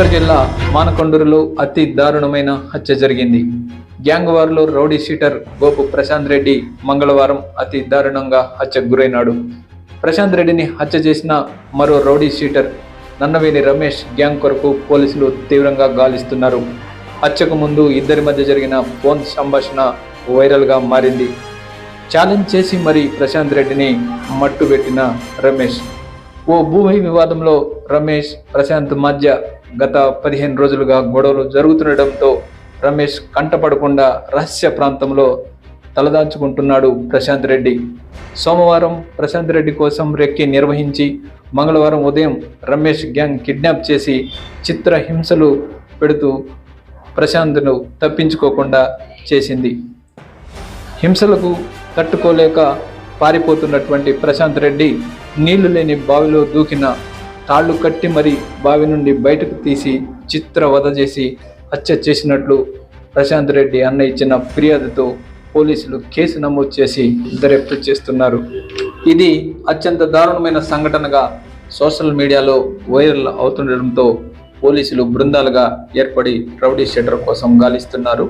కరీంనగర్ జిల్లా మానకొండూరులో అతి దారుణమైన హత్య జరిగింది. గ్యాంగ్ వార్లో రౌడీ షీటర్ గోపు ప్రశాంత్ రెడ్డి మంగళవారం అతి దారుణంగా హత్యకు గురైనాడు. ప్రశాంత్ రెడ్డిని హత్య చేసిన మరో rowdy sheeter Nannaveni Ramesh gang కొరకు పోలీసులు తీవ్రంగా గాలిస్తున్నారు. హత్యకు ముందు ఇద్దరి మధ్య జరిగిన ఫోన్ సంభాషణ వైరల్గా మారింది. ఛాలెంజ్ చేసి మరి ప్రశాంత్ రెడ్డిని మట్టుబెట్టిన రమేష్. ఓ భూమి వివాదంలో రమేష్ ప్రశాంత్ మధ్య గత పదిహేను రోజులుగా గొడవలు జరుగుతుండటంతో రమేష్ కంటపడకుండా రహస్య ప్రాంతంలో తలదాచుకుంటున్నాడు ప్రశాంత్ రెడ్డి. సోమవారం ప్రశాంత్ రెడ్డి కోసం రెక్కి నిర్వహించి మంగళవారం ఉదయం రమేష్ గ్యాంగ్ కిడ్నాప్ చేసి చిత్ర హింసలు పెడుతూ ప్రశాంత్ను తప్పించుకోకుండా చేసింది. హింసలకు తట్టుకోలేక పారిపోతున్నటువంటి ప్రశాంత్ రెడ్డి నీళ్ళు లేని బావిలో దూకిన తాళ్ళు కట్టి మరి బావి నుండి బయటకు తీసి చిత్రవధ చేసి హత్య చేసినట్లు ప్రశాంత్ రెడ్డి అన్న ఇచ్చిన ఫిర్యాదుతో పోలీసులు కేసు నమోదు చేసి దర్యాప్తు చేస్తున్నారు. ఇది అత్యంత దారుణమైన సంఘటనగా సోషల్ మీడియాలో వైరల్ అవుతుండటంతో పోలీసులు బృందాలుగా ఏర్పడి రౌడీ షీటర్ కోసం గాలిస్తున్నారు.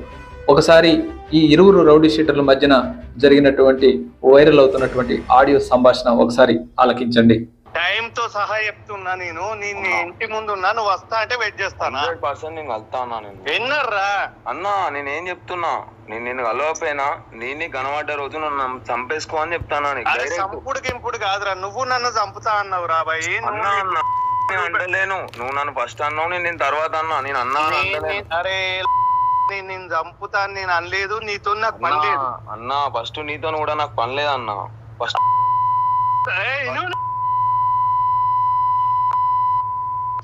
ఒకసారి ఈ ఇరువురు రౌడీ షీటర్ల మధ్యన జరిగినటువంటి వైరల్ అవుతున్నటువంటి ఆడియో సంభాషణ ఒకసారి ఆలకించండి. టైం తో సహా చెప్తున్నా నేను. నేను ఇంటి ముందు ఉన్నా నువ్వు వస్తా అంటే వెయిట్ చేస్తానా? హండ్రెడ్ పర్సెంట్ నేను కలుతా అన్నా నేను. విన్నర్రా? అన్నా నేనేం చెప్తున్నా? నేను నిన్ను కలవకపోయినా నేను కనబడ్డ రోజు నన్ను చంపేసుకో అని చెప్తానా నీకు? అరే డైరెక్ట్ చంపుడు గింపుడు కాదురా. నువ్వు నన్ను చంపుతా అన్నావు రా బాయ్. అన్నా అన్నా నేను అంటలేను నువ్వు నన్ను ఫస్ట్ అన్నావు నేను నేను తర్వాత అన్నా. నేను అన్నా అని అంటలేను. అరే నేను నేను చంపుతా నేను అనలేదు. నీతో నాకు పని అన్నా, లేదు. అన్నా ఫస్ట్ నీతో కూడా నాకు పని లేదన్నా. ఫస్ట్ ఏయ్, నువ్వు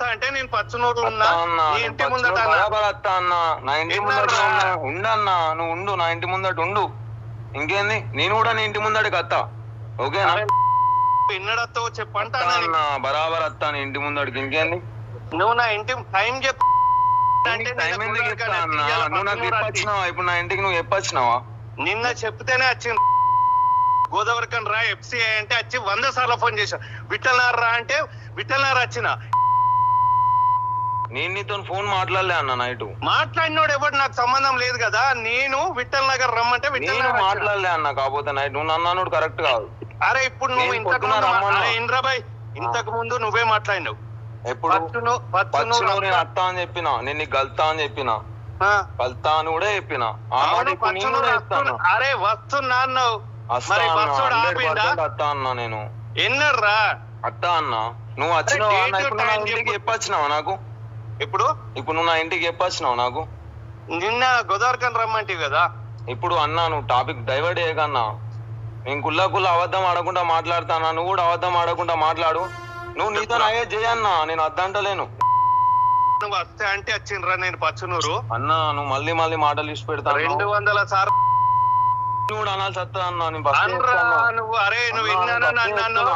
అంటే నేను పచ్చునోట్లు ఉన్నా. అన్నా నీ ఇంటి ముందట అన్నా. బరాబర్ అత్తా అన్నా. నా ఇంటి ముందట? ఉన్నా. ఉండన్నా నువ్వు ఉండు నా ఇంటి ముందట ఉండు. ఇంకేంది? నేను కూడా నీ ఇంటి ముందటికి అత్తా ఓకేనా? అరే, విన్నడతో చెప్పంటా అత్తా అన్నా బరాబర్ అత్తా నీ ఇంటి ముందటికి. ఇంకేంది? నువ్వు నా ఇంటి టైం చెప్పు. అంటే నీకు టైం నేను ఎందుకు కుర్రాడికి చెప్తా అన్నా? ఇయ్యాల నువ్వు నాకు పక్కన చెప్పొచ్చినావా? ఇప్పుడు నా ఇంటికి నువ్వు చెప్పొచ్చినావా? నిన్న చెప్తేనే వచ్చింది. గోదావరి కన్ రా ఎఫ్సిఐ అంటే వచ్చి వంద సార్లు ఫోన్ చేశా. విఠలనార్ రా అంటే విఠలనార్ వచ్చిన. నేను నీతో ఫోన్ మాట్లాడలే అన్న నైట్. మాట్లాడినోడు ఎవడు నాకు సంబంధం లేదు కదా? నేను విఠల్ నగర్ రమ్మంటే విఠల్ నేను నగర్ వచ్చిన. మాట్లాడలే అన్న కాకపోతే నైట్. నువ్వు నన్ను అన్నాడు కరెక్ట్ కాదు. అరే ఇప్పుడు నువ్వు నేను ఇంతకు పొద్దున ముందు రమ్మన్నా. అరే ఇంద్రబాయ్ ఇంతకు ముందు నువ్వే మాట్లాడినావు. ఎప్పుడు? నేను అత్తా అని చెప్పిన. నేను నీకు గల్తా అని చెప్పిన. ఆ, కల్తా అని కూడా చెప్పిన. ఆ మాట అవును, ఇప్పుడు నేను కూడా వస్తున్నా. అరే వస్తున్నా అన్నావు. మరి ఆపిండా? అత్తా అన్న నేను. ఎన్నర్రా? అత్తా అన్న. నువ్వు వచ్చినావా? అన్న date, ఇప్పుడు నువ్వు నా time ఇంటికి చెప్పు. చెప్పొచ్చినావా నాకు? ఇప్పుడు ఇప్పుడు నువ్వు నా ఇంటికి చెప్పొచ్చినావు నాకు? నిన్న గోదావరి కన్ రమ్మంటివి కదా. ఇప్పుడు అన్నా నువ్వు టాపిక్ డైవర్ట్ చేయకన్నా. నేను కుల్లా కుల్లా అబద్ధం ఆడకుండా మాట్లాడతానా? నువ్వు కూడా అబద్ధం ఆడకుండా మాట్లాడు. నువ్వు నీతో అయ్యే చేయన్నా నేను అద్దంటలేను. నువ్వు వస్తే అంటే వచ్చిండ్రా నేను పచ్చునూరు. అన్నా నువ్వు మళ్ళీ మళ్ళీ మాటలు ఇచ్చి పెడతాను రెండు వందల సార్ నువ్వు అనాల్సి వస్తా అన్నా నేను. నువ్వు అరే నువ్వు.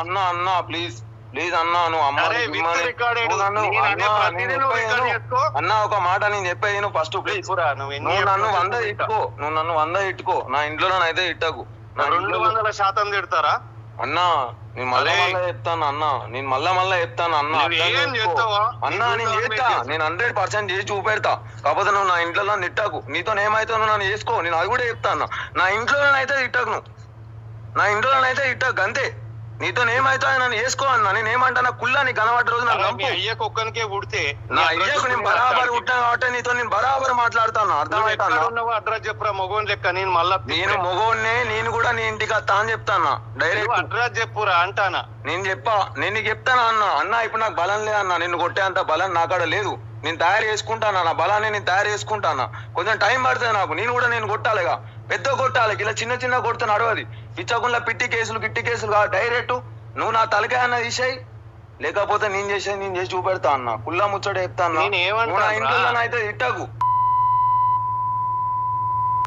అన్నా అన్నా ప్లీజ్. ప్లీజ్ అన్నా నువ్వు అమ్మ నువ్వు. నువ్వు అన్నా, నువ్వు ఒక మాట నేను చెప్పేది నువ్వు ఫస్ట్ ప్లీజ్. నువ్వు నువ్వు నన్ను వంద. ఇట్టుకో. నువ్వు నన్ను వంద ఇట్టుకో. నా ఇంట్లో అయితే ఇట్టకు. రెండు వందల శాతం తిడతారా? అన్నా నేను మళ్ళా. మళ్ళా చెప్తాను అన్న. నేను మళ్ళా మళ్ళా చెప్తాను అన్న. నువ్వు? అన్నా నేను చేస్తా. నేను హండ్రెడ్ పర్సెంట్ చేసి చూపెడతా. కాకపోతే నువ్వు నా ఇంట్లో తిట్టకు. నీతో ఏమైతే నన్ను చేసుకో. నేను అది కూడా చెప్తా అన్న. నా ఇంట్లో అయితే తిట్టకు నువ్వు. నా ఇంట్లో అయితే తిట్టకు అంతే. నీతో ఏమైతే నన్ను చేసుకో అన్న. నేను ఏమంటా నా కుళ్ళా నీకు కనబడ్డ రోజు నాకు. అయ్యకు ఒక్కనికే పుడితే నా అయ్యకు నేను బరాబర్ ఉంటా కాబట్టి నీతో నేను బరాబర్ మాట్లాడతాను. అర్థమవుతా ఉన్నావు అడ్రస్ చెప్పురా మొగోన్ లెక్క. నేను మళ్ళా నేను మొగోడినే నేను కూడా నీ ఇంటికి వస్తా అని చెప్తాను డైరెక్ట్ అడ్రస్ చెప్పురా అంటానా? నేను చెప్పా. నేను నీకు చెప్తాను అన్న? అన్న ఇప్పుడు నాకు బలం లేదన్న నిన్ను కొట్టేంత బలం నాకాడ లేదు. నేను తయారు చేసుకుంటాను? నా బలాన్ని నేను తయారు చేసుకుంటాను? కొంచెం టైం పడుతుంది నాకు. నేను కూడా నేను కొట్టాలిగా. పెద్ద కొట్టాలి. ఇలా చిన్న చిన్న కొడితే నడవది పిచ్చకుండా పిట్టి కేసులు గిట్టి కేసులు కాదు. డైరెక్ట్ నువ్వు నా తలకాయ అన్న తీసేయి. లేకపోతే నేను చేసేది నేను చేసి చూపెడతా అన్న. కుల్లా ముచ్చట చెప్తా అన్న. నా? ఇంట్లో అయితే ఇట్టకు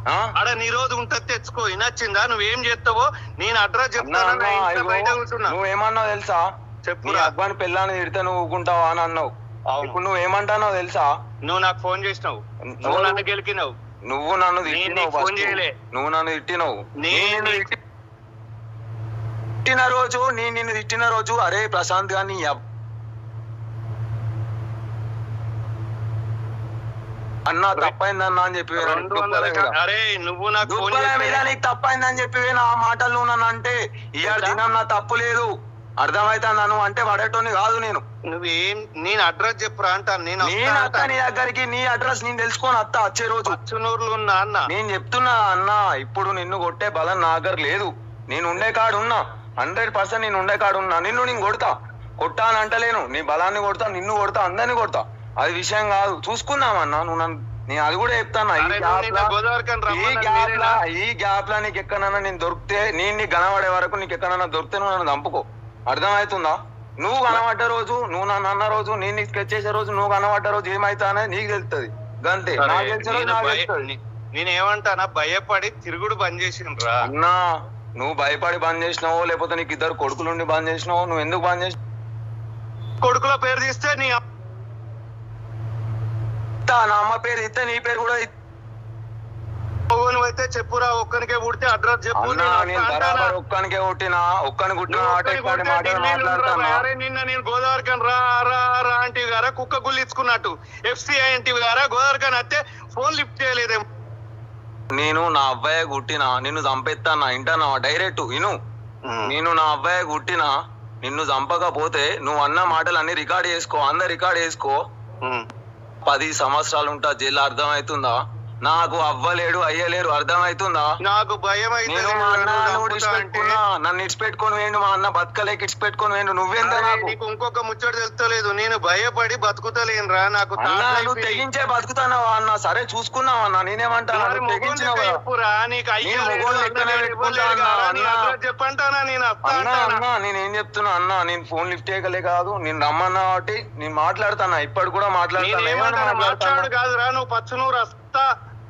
ఆ? అడ ఉంటది తెచ్చుకో. ఇనొచ్చిందా నువ్వేం చేస్తావో? నేను అడ్రస్ చెప్తాను నువ్వేమన్నావు తెలుసా? నీ చెప్పురా అబ్బాని పిల్లని తిడితే నువ్వు ఊకుంటావా అని అన్నావు. ఇప్పుడు నువ్వు ఏమంటానో తెలుసా? నువ్వు నాకు ఫోన్ చేసినావు. నువ్వు- నన్ను గెలికినావు. నువ్వు నన్ను తిట్టినావు. నువ్వు నన్ను తిట్టినావు నేను తిట్టిన రోజు నేను నిన్ను తిట్టిన రోజు అరే ప్రశాంత్ గాని అన్న తప్పైందన్నా అని చెప్పి. అరే నువ్వు నాకు మీద తప్పైందని చెప్పి. ఆ మాటలు నన్ను అంటే ఇవాళ? దినం నా తప్పు లేదు అర్థమైతుందా నువ్వు అంటే పడేటోని కాదు నేను. నువ్వేం నేను అడ్రస్ చెప్పురా అంటాను నేను నేను అత్త నీ దగ్గరికి నీ అడ్రస్ నేను తెలుసుకొని అత్త వచ్చే రోజు. పచ్చనూరులో ఉన్నా అన్న. నేను చెప్తున్నా అన్న ఇప్పుడు నిన్ను కొట్టే బలం నా దగ్గర లేదు. నేను ఉండే కాడు ఉన్నా. హండ్రెడ్ పర్సెంట్ నేను ఉండే కాడు ఉన్నా. నిన్ను నేను కొడతా. కొట్టా అని అంటలేను. నీ బలాన్ని కొడతా నిన్ను కొడతా అందరిని కొడతా. అది విషయం కాదు. చూసుకుందామన్నా నువ్వు నన్ను నేను అది కూడా చెప్తాను ఈ గ్యాప్ లా- నీకు ఎక్కడన్నా నేను దొరికితే నేను నీకు కనబడే వరకు నీకు ఎక్కడన్నా దొరికితే నువ్వు నన్ను చంపుకో అర్థమవుతుందా? నువ్వు కనబడ్డ రోజు నువ్వు నన్ను అన్న రోజు నేను నీకు స్కెచ్ చేసే రోజు నువ్వు కనబడ్డ రోజు ఏమైతా అనేది నీకు తెలుస్తుంది. నాకు తెలిసిన రోజు నేను నాకు భయ- తెలుస్తుంది. నే- నేనేమంటానా? భయపడి తిరుగుడు బంద్ చేసిండ్రా. అన్నా నువ్వు భయపడి బంద్ చేసినావో లేకపోతే నీకు ఇద్దరు కొడుకులుండి బంద్ చేసినావో నువ్వు ఎందుకు బంద్ చేసినా కొడుకుల పేరు తీస్తే నీ నా అమ్మ పేరు ఇస్తే నీ పేరు కూడా నువ్వు అయితే చెప్పురా ఒక్కనికే పుడితే అడ్రస్ చెప్పు ఒక్కనికే కొట్టినా ఒక్కని అరే నిన్న నేను గోదావరికని రా రా రా అంటే గారా కుక్క గుళ్ళు ఇచ్చుకున్నట్టు ఎఫ్సిఐ అంటే గారా గోదావరికని అత్తే ఫోన్ లిఫ్ట్ చేయలేదేమో నేను నా అబ్బాయి కుట్టినా నిన్ను చంపేస్తానా ఇంటనా డైరెక్ట్ ఇను. నేను నా అబ్బాయి కుట్టినా నిన్ను చంపకపోతే నువ్వు అన్న మాటలు అన్ని రికార్డ్ చేసుకో అందరు రికార్డ్ చేసుకో. పది సంవత్సరాలు ఉంటా జైలు అర్థమవుతుందా నాకు అవ్వలేడు అయ్యలేరు అర్థమవుతుందా నాకు భయం అయితే నేను మా అన్న ఇడిచిపెట్టుకున్నా నన్ను ఇడిచిపెట్టుకొని వేయండు మా అన్న బతకలేక ఇడిచిపెట్టుకొని వేయండు నువ్వెంత నాకు? నీకు ఇంకొక ముచ్చట తెలుస్తలేదు నేను భయపడి నాకు తాత నువ్వు అయిపోయి- తెగించే బతుకుతానవా అన్న? సరే చూసుకున్నావు అన్న? నేనేమంటాను? తెగించినావు? నీకు నేను అన్న చెప్పంటానా నేను వస్తా అన్న అంటానా? అన్న నేను ఏం చెప్తున్నా అన్న నేను ఫోన్ లిఫ్ట్ చేయగలే కాదు నేను రమ్మన్నా కాబట్టి నేను మాట్లాడతానా ఇప్పటి కూడా మాట్లాడతాను కాదురా నువ్వు పచ్చనూరు వస్తా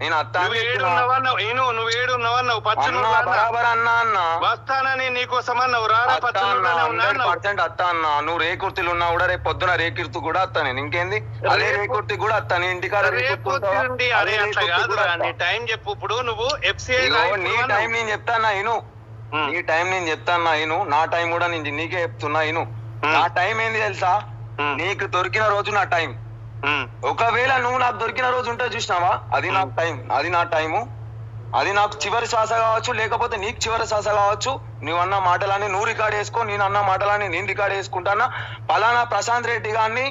నేను అత్తా అని నువ్వు ఏడు. ఉన్నవన్నావు పచ్చనూరు. బరాబర్ అన్నా అన్నా. వస్తానని నీకోసం అన్నావు. రారా. పర్సెంట్ అత్త అన్న. నువ్వు రేకుర్తిలు ఉన్నా కూడా రేపు పొద్దున రేకిర్తు కూడా అత్త నేను. ఇంకేంది? అదే రేకుర్తి కూడా అత్త. నీ ఇంటికాడ రేకుర్తి అరే అట్లా కాదు నీ. టైం చెప్పు. ఇప్పుడు నువ్వు ఎఫ్సిఐ నీ టైం నేను చెప్తానా ఇను నీ టైం నేను చెప్తానా ఇను నా టైం కూడా నేను నీకే చెప్తున్నా ఇను. నా టైం ఏంది తెలుసా. నీకు దొరికిన రోజు నా టైం. ఒకవేళ నువ్వు నాకు దొరికిన రోజు ఉంటే చూసినావా? అది నా టైం అది నా టైము. అది నాకు చివరి శ్వాస కావచ్చు లేకపోతే నీకు చివరి శ్వాస కావచ్చు. నువ్వు అన్న మాటలని నువ్వు రికార్డ్ చేసుకో నేను అన్న మాటలని నేను రికార్డ్ చేసుకుంటానా? పలానా ప్రశాంత్ రెడ్డి గారిని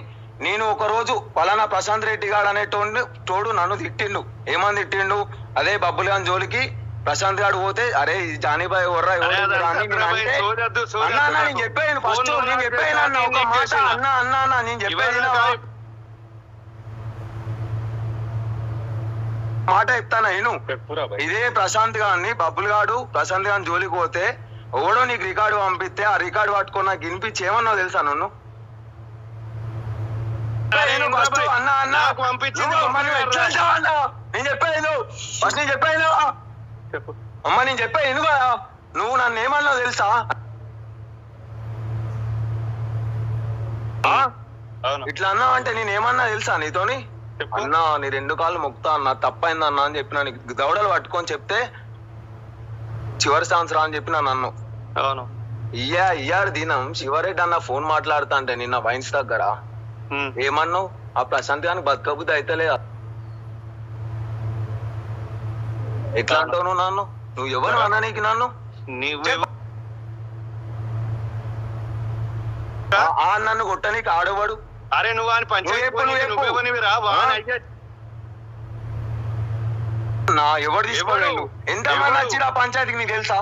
నేను ఒక రోజు పలానా ప్రశాంత్ రెడ్డి గారు అనేటోడు తోడు నన్ను తిట్టిండు. ఏమని తిట్టిండు? అదే బబ్బులు గాని జోలికి ప్రశాంత్ గారు పోతే అరే ఈ జానీబాయ్ అని సోదొద్దు అన్న నేను. చెప్పాను ఫస్ట్ నేను చెప్పాను అన్న ఒక నేను మాట చేసిన. అన్న అన్న అన్న నేను చెప్పేది మాట చెప్తాను నేను. ఇదే ప్రశాంత్ గారిని బబ్బుల్ గాడు ప్రశాంత్ గారిని జోలికి పోతే ఓడో నీకు రికార్డు పంపిస్తే ఆ రికార్డు పట్టుకొని నాకు వినిపించి ఏమన్నావు తెలుసా నన్ను? నేను ఫస్ట్ అన్న అన్న. పంపించింది? నేను చెప్పాను ఫస్ట్ నేను చెప్పాను అమ్మ నేను చెప్పాను కదా నువ్వు నన్ను ఏమన్నావు తెలుసా? ఇట్లా అన్నావు అంటే నేను ఏమన్నా తెలుసా నీతోని. అన్నా నీ రెండు కాళ్ళు మొక్తా అన్న తప్పైంది అన్న అని చెప్పిన నీకు దవడలు పట్టుకొని చెప్తే చివరి సంవత్సరం అని చెప్పిన నన్ను. అవును. ఇయ్యా ఇయ్యాడు దినం. శివరెడ్డి అన్న ఫోన్ మాట్లాడుతా అంటే నిన్న వైన్స్ దగ్గర. ఏమన్నావు? ఆ ప్రశాంత్ గానికి బతకబుద్ధి అయితే లేదా ఎట్లా అంటావు నువ్వు నన్ను? నువ్వు ఎవరు అన్నా నీకు నన్ను? నన్ను కొట్టనీకి ఆడవాడు. అరే నువ్వు అని పంచాయతీ నా ఎవరు? ఎంత మంది? వచ్చిరా పంచాయతీకి నీకు తెలుసా?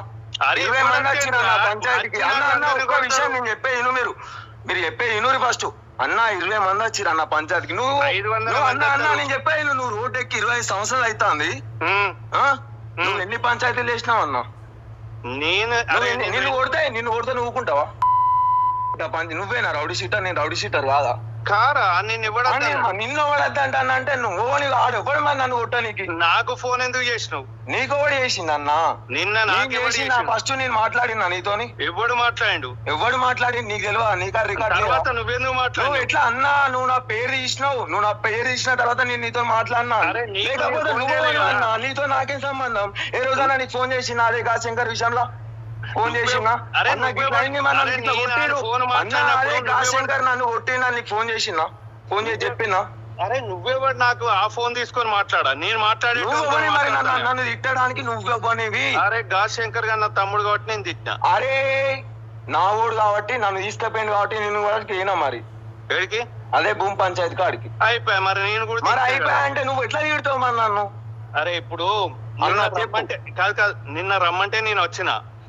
అరే ఇరవై ఎవరు మంది వచ్చిరా నా వచ్చిండ్రా? పంచాయతీకి. వచ్చిన అన్న అన్న ఒక్క విషయం. నేను చెప్పే ఇను మీరు. మీరు చెప్పే ఇనురి ఫస్ట్. అన్న ఇరవై మంది వచ్చిరా నా పంచాయతీకి. నువ్వు అన్న అన్న. నేను చెప్పే నువ్వు రోడ్ ఎక్కి ఇరవై ఐదు సంవత్సరాలు అవుతుంది. నువ్వు ఎన్ని పంచాయతీలు చేసినావు అన్న? నేను నిన్ను కొడితే నిన్ను కొడితే నువ్వు పంచ నువ్వేనా రౌడీ షీటర్ నేను రౌడీ షీటర్ కాదా? కారా నిన్ను ఇవ్వడం నిన్ను ఎవడద్దంట అంటే నువ్వు నీకు ఆడు ఎవడు మరి నన్ను కొట్టడానికి నాకు ఫోన్ ఎందుకు చేసినావు? నీకు ఎవడు చేసింది అన్న? నిన్న నీకు? ఫస్ట్ నేను మాట్లాడినా నీతోని? ఎవడు మాట్లాడిండు? ఎవడు మాట్లాడి నీకు తెలియదా నీకు రికార్డ్? తర్వాత నువ్వెందుకు నువ్వు మాట్లాడు ఎట్లా అన్నా? నువ్వు నా పేరు తీసినావు నువ్వు నా పేరు తీసిన తర్వాత నేను నీతో మాట్లాడినా? లేకపోతే నువ్వు అన్నా? నీతో నాకేం సంబంధం? ఏ రోజైనా నీకు ఫోన్ చేసిన అదే గా శంకర్ విషయంలో ఫోన్ అరే, అన్న ఇట్లా అయింది నన్ను ఇట్లా అన్న కొట్టిండు నీకు ఫోన్ చేసినా ఫోన్ చేసి చెప్పినా? అరే నువ్వెవడు నాకు ఆ ఫోన్ తీసుకొని మాట్లాడా? నేను మాట్లాడే నన్ను తిట్టడానికి నువ్వు కొనివి అరే గా శంకర్ గారు నా తమ్ముడు కాబట్టి నేను తిట్టినా. అరే నా ఊడు కాబట్టి నన్ను తీసుకుపోయింది కాబట్టి నేను కూడా పోయినా మరి. ఎడికి అదే భూమి పంచాయతీ కాడికి. అయిపోయా మరి? నేను కూడా మరి అయిపోయా. అంటే నువ్వు ఎట్లా తిడతావు మరి నన్ను? అరే ఇప్పుడు నిన్న. రమ్మంటే కాదు కాదు నిన్న రమ్మంటే నేను వచ్చిన.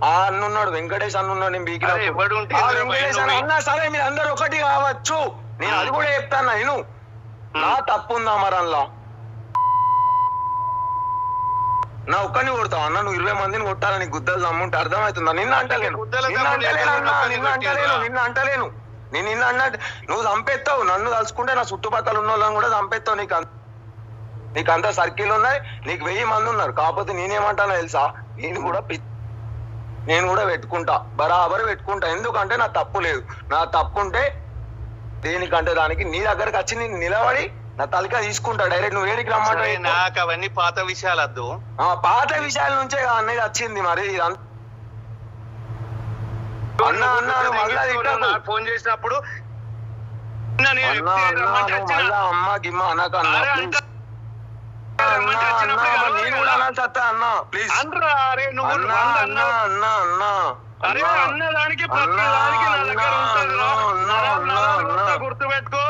ఆ అన్న ఉన్నాడు వెంకటేష్ అన్న ఉన్నాడు నేను బీకి వెంకటేష్ అన్న బయట అన్నా సరే మీరు అందరు ఒకటి కావచ్చు. నేను అది కూడా చెప్తాను నేను నా తప్పు ఉందా మరి అందులో నా ఒక్కని కొడతావు అన్న? నువ్వు ఇరవై మందిని కొట్టాలని గుద్దలు నమ్ముంటే అర్థమవుతుందా? నిన్న అంటలేను నిన్న అంటలేను అన్న నిన్న అంటలేను? నిన్న అంటలేను నేను నిన్న అన్నట్టు నువ్వు చంపేస్తావు. నన్ను తలుచుకుంటే నా చుట్టుపక్కల ఉన్న వాళ్ళని కూడా చంపేస్తావు నీకు అంత- నీకు అంత సర్కిల్ ఉన్నాయి నీకు వెయ్యి మంది ఉన్నారు. కాకపోతే నేనేమంటానో తెలుసా? నేను కూడా పి- నేను కూడా పెట్టుకుంటా బరాబర్ పెట్టుకుంటా ఎందుకంటే నా తప్పు లేదు. నా తప్పు ఉంటే దేనికంటే దానికి నీ దగ్గరకు వచ్చి నేను నిలబడి నా తలక తీసుకుంటా. డైరెక్ట్ నువ్వు ఏడికి సరే, రమ్మంటావు నాకు అవన్నీ పాత విషయాలు వద్దు. ఆ పాత విషయాల నుంచే అన్నది వచ్చింది మరి. అన్న, అన్న, నువ్వు మళ్ళా ఫోన్ చేసినప్పుడు నిన్న నేను అన్న నేను కూడా అన్న ప్లీజ్ అరే నువ్వు అన్న అన్న. అన్న. అన్న అరే అన్న. దానికి ప్రతి దానికి నా దగ్గర గుర్తుపెట్టుకో.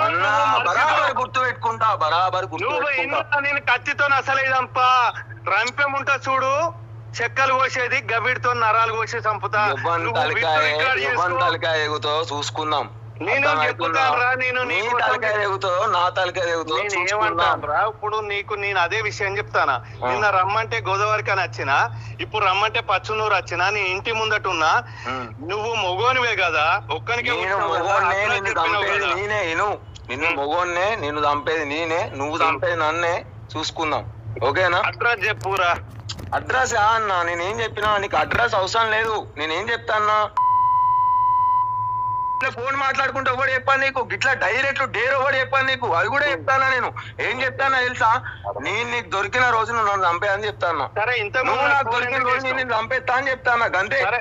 బరాబర్ మర్చిపో. గుర్తు పెట్టుకుంటా బరాబర్ గుర్తు నేను కత్తితో అసలు ఇదంపా రంపెం ఉంటా చూడు చెక్కలు కోసేది గవిడితో నరాలు కోసి చంపుతా. ఎగుతావు చూసుకుందాం. నేను? చెప్తానురా, నేను నీ తలకాయ ఎగుతావు నా తలకాయ నేను చూసుకుందాం. ఏమంటానురా ఇప్పుడు నీకు నేను అదే విషయం చెప్తానా? నిన్న రమ్మంటే గోదావరికి అని వచ్చిన ఇప్పుడు రమ్మంటే పచ్చునూరు వచ్చిన నీ ఇంటి ముందట ఉన్నా. నువ్వు మొగోనివే కదా ఒక్కనికే నేను నిన్ను మొగోన్నే నిన్ను చంపేది నేనే నువ్వు చంపేది నన్నే చూసుకుందాం. ఓకేనా? అడ్రస్ చెప్పురా అడ్రస్ అన్న నేనేం చెప్పినా నీకు అడ్రస్ అవసరం లేదు. నేనేం చెప్తాన్నా? ఫోన్ మాట్లాడుకుంటే ఎవడు చెప్పాను నీకు? గిట్లా డైరెక్ట్ డేర్ ఎవడు చెప్పాను నీకు? అది కూడా చెప్తానా నేను? ఏం చెప్తానా తెలుసా? నేను నీకు దొరికిన రోజు నువ్వు నన్ను చంపే అని చెప్తానా. సరే ఇంత నువ్వు నాకు దొరికిన రోజు నేను చంపేస్తా అని చెప్తానా? సరే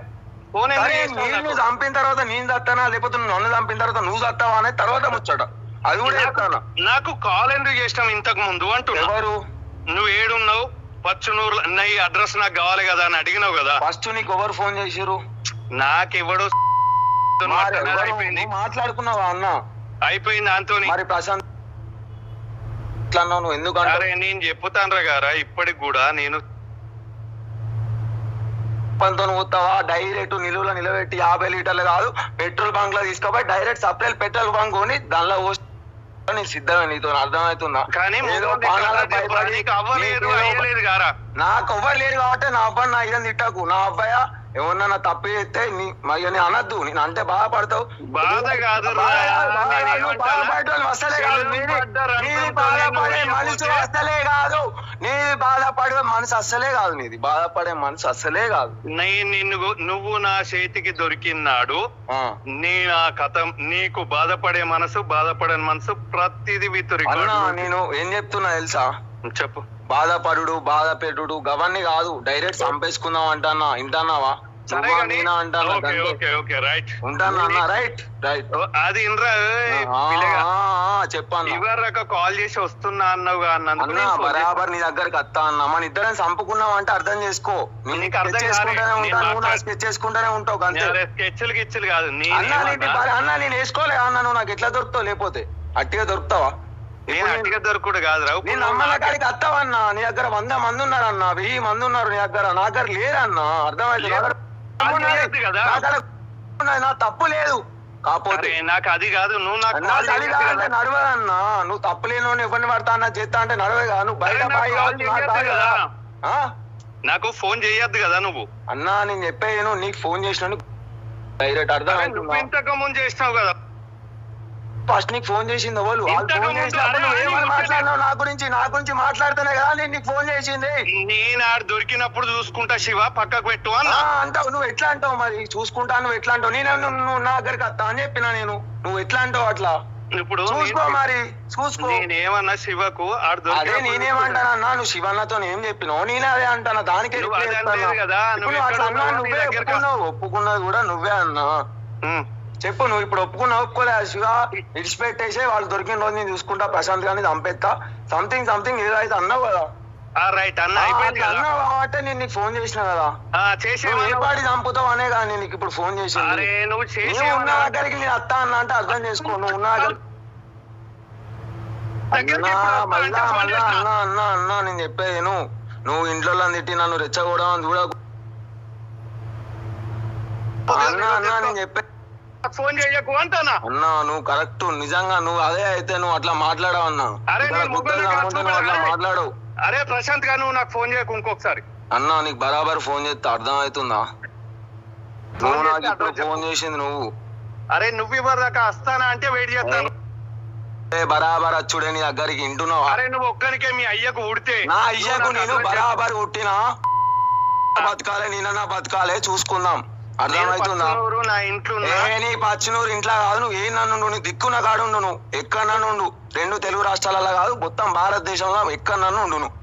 నేను చంపిన తర్వాత నేను చస్తానా? లేకపోతే నువ్వు నన్ను చంపిన తర్వాత నువ్వు చస్తావా అనే తర్వాత ముచ్చట. అది కూడా చెప్తానా? నాకు కాల్ ఎందుకు చేసినాం ఇంతకు ముందు అంటున్నా? ఎవరు? నువ్వు ఏడున్నావు? పచ్చునూరు నీ అడ్రస్ నాకు కావాలి కదా అని అడిగినావు కదా. ఫస్ట్ నీకు ఎవరు ఫోన్ చేసిరు నాకెవడో అయిపోయింది. మాట్లాడుకున్నావా అన్న? అయిపోయింది దాంతో మరి ప్రశాంత్ ఇట్లా అన్నావు నువ్వు ఎందుకంటే నేను చెప్పుతాను గారా ఇప్పటికి కూడా నేను పంతో పోతావా డైరెక్ట్ నిలువలో నిలబెట్టి యాభై లీటర్లు కాదు పెట్రోల్ బంక్లో తీసుకుపోయి డైరెక్ట్ సప్లై పెట్రోల్ బంక్ కొని దానిలో నేను సిద్ధమే నీతో అర్థమవుతుందా? నీకు అవ్వలేదు కాబట్టి నా అబ్బాయి నా ఇదని తిట్టకు. నా అబ్బాయ ఎవరన్నా నా తప్పు చేస్తే నీ మరి అనద్దు. నేను అంటే బాధపడతావు. బాధ కాదు కాదు? బాధపడటం అసలే నీది- బాధపడే మనసు అసలే కాదు. నీది బాధపడే మనసు అస్సలే కాదు నీది. బాధపడే మనసు అస్సలే కాదు. నేను నిన్ను నువ్వు నా చేతికి దొరికినాడు. నీ నా కథ నీకు బాధపడే మనసు బాధపడని మనసు ప్రతిది విత్ అన్న రికార్డు నేను ఏం చెప్తున్నా తెలుసా? చెప్పు. బాధపడుడు బాధ పెట్టుడు గవన్నీ కాదు డైరెక్ట్ చంపేసుకుందాం అంటానా వింటానావా సరే కానీ ఓకే. Okay okay right. ఉంటానా అన్న? Right right. అది ఇన్రా చెప్పన్నా ఇవరక కాల్ చేసి వస్తున్నా అన్నావు అన్న బరాబర్ నీ దగ్గరికి వస్తా అన్న. మన ఇద్దరం చంపుకున్నాం అంటే అర్థం చేసుకో. నీకు అర్థం చేసుకుంటానే. ఉంటాను నా స్కెచ్ చేసుకుంటానే ఉంటావు అంతే స్కెచ్లు గిచ్చులు కాదు. అన్న నేను వేసుకోలే అన్న నువ్వు నాకు ఎట్లా దొరుకుతావు లేకపోతే? అట్టిగా దొరుకుతావా? నేను అట్టిగా దొరకడు కాదురా నీ ఇప్పుడు నమ్మల నాకు- కాడికి వస్తావన్నా నీ దగ్గర వంద మంది ఉన్నారన్న. వెయ్యి మంది ఉన్నారు నీ దగ్గర. నా దగ్గర లేరన్నా. అర్థమైంది. నా తప్పు లేదు. కాకపోతే నాకు అది కాదు. నువ్వు నాకు అది కాదంటే కదా. నడవదన్నా. నువ్వు తప్పలేను ఎవరిని పడతా అన్న చేస్తా అంటే నడవగా నువ్వు బయట నాకు ఫోన్ చేయొద్దు కదా నువ్వు. అన్నా నేను చెప్పేను నీకు ఫోన్ చేసిన డైరెక్ట్ అర్థం ఇంతకు ముందు చేసినావు కదా. ఫస్ట్ నీకు ఫోన్ చేసింది వాళ్ళు వాళ్ళు ఫోన్ చేసినప్పుడు నువ్వు ఏమని మాట్లాడినావు? నా గురించి నా గురించి మాట్లాడితేనే కదా నేను నీకు ఫోన్ చేసింది. నేను ఆడ దొరికినప్పుడు చూసుకుంటా శివ పక్కకు పెట్టు అన్న. అంటావు. నువ్వు ఎట్లా అంటావు మరి? చూసుకుంటా నువ్వు ఎట్లా అంటావు? నేను నువ్వు నా దగ్గరికి వస్తా అని చెప్పిన నేను. నువ్వు ఎట్లా అంటావు అట్లా? ఇప్పుడు చూసుకో మరి చూసుకో. నేనేమన్నా శివకు ఆడ అదే నేనేమంటానన్నా నువ్వు శివన్నతో ఏం చెప్పినావు? నేనే అదే అంటాను? దానికి నువ్వు ఒప్పుకున్నావు? ఒప్పుకున్నది కూడా నువ్వే అన్నా. చెప్పు నువ్వు ఇప్పుడు ఒప్పుకున్నావు ఒప్పుకోలే శివ ఇడిచిపెట్టేసే వాళ్ళు దొరికిన రోజు నేను చూసుకుంటా ప్రశాంత్ గారిని చంపేస్తా. సంథింగ్ సంథింగ్ ఏదో అయితే అన్నావు కదా. రైట్ అన్న అయిపోయింది కదా. అన్నావు కాబట్టి నేను నీకు ఫోన్ చేసిన కదా. చేసే నువ్వు ఏ పాటి చంపుతావు అనే కదా నేను ఇప్పుడు ఫోన్ అరే నువ్వు చేసే నేను ఉన్న దగ్గరికి నేను అత్తా అన్న అంటే అర్థం చేసుకో నువ్వు ఉన్న అన్నా. అన్నా అన్నా అన్నా నేను చెప్పేది నువ్వు నువ్వు ఇంట్లో తిట్టి నన్ను రెచ్చగొడడం చూడకు. అన్నా అన్నా నేను చెప్పే ఫోన్ చేయకు అంటానా? అన్నా నువ్వు కరెక్ట్ నిజంగా నువ్వు అదే అయితే నువ్వు అట్లా మాట్లాడవు అన్నా అరే, అట్లా అరే. మాట్లాడవు అరే ప్రశాంత్గా నువ్వు నాకు ఫోన్ చేయకు ఇంకొకసారి. అన్నా నీకు బరాబర్ ఫోన్ చేస్తే అర్థం అవుతుందా నువ్వు నాకు ఇప్పుడు ఫోన్ చేసింది నువ్వు. అరే నువ్వు ఇవ్వరు దాకా వస్తానా అంటే వెయిట్ చేస్తాను. బరాబర్ అచ్చుడే నీ దగ్గరికి ఇంటున్నావా అరే నువ్వు ఒక్కనికే మీ అయ్యకు ఉడితే. నా అయ్యకు నేను బరాబర్ కొట్టినా బతకాలే నేనన్నా బతకాలే చూసుకుందాం. అర్థమవుతుందా ఇంట్లో నీ పచ్చినూరు ఇంట్లో కాదు నువ్వు ఏ నన్ను నువ్వు దిక్కున కాడు నువ్వు. ఎక్కడ నన్ను ఉండు? రెండు తెలుగు రాష్ట్రాలలో కాదు మొత్తం భారతదేశంలో ఎక్కడ నన్ను ఉండు నువ్వు?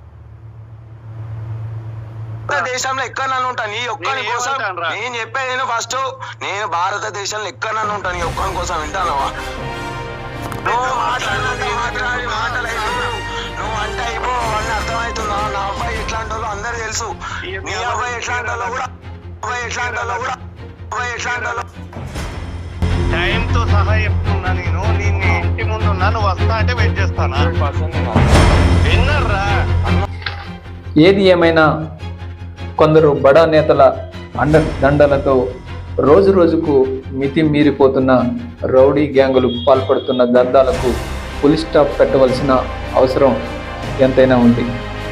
దేశంలో ఎక్కడ నన్ను ఉంటా? నీ ఒక్కని నేను కోసం? నేను చెప్పేది నేను ఫస్ట్ నేను భారతదేశంలో ఎక్కడ నన్ను ఉంటా? నీ ఒక్కని కోసం వింటానవా? నువ్వు మాట్లాడి మాట్లాడి మాటలు. నువ్వు అంటే అయిపో అని అర్థమవుతుందా? నా అబ్బాయి ఎట్లాంటి వాళ్ళు అందరూ తెలుసు. నీ అబ్బాయి ఎట్లాంటి వాళ్ళు కూడా అబ్బాయి ఎట్లాంటి వాళ్ళు కూడా అబ్బాయి ఎట్లాంటి వాళ్ళు టైం తో సహా చెప్తున్నా నేను నేను నీ ఇంటి ముందు నువ్వు వస్తా అంటే వెయిట్ చేస్తానా? విన్నర్రా? ఏది ఏమైనా కొందరు బడా నేతల అండ దండలతో రోజు రోజుకు మితి మీరిపోతున్న రౌడీ గ్యాంగులు పాల్పడుతున్న దందాలకు పులి స్టాప్ పెట్టవలసిన అవసరం ఎంతైనా ఉంది.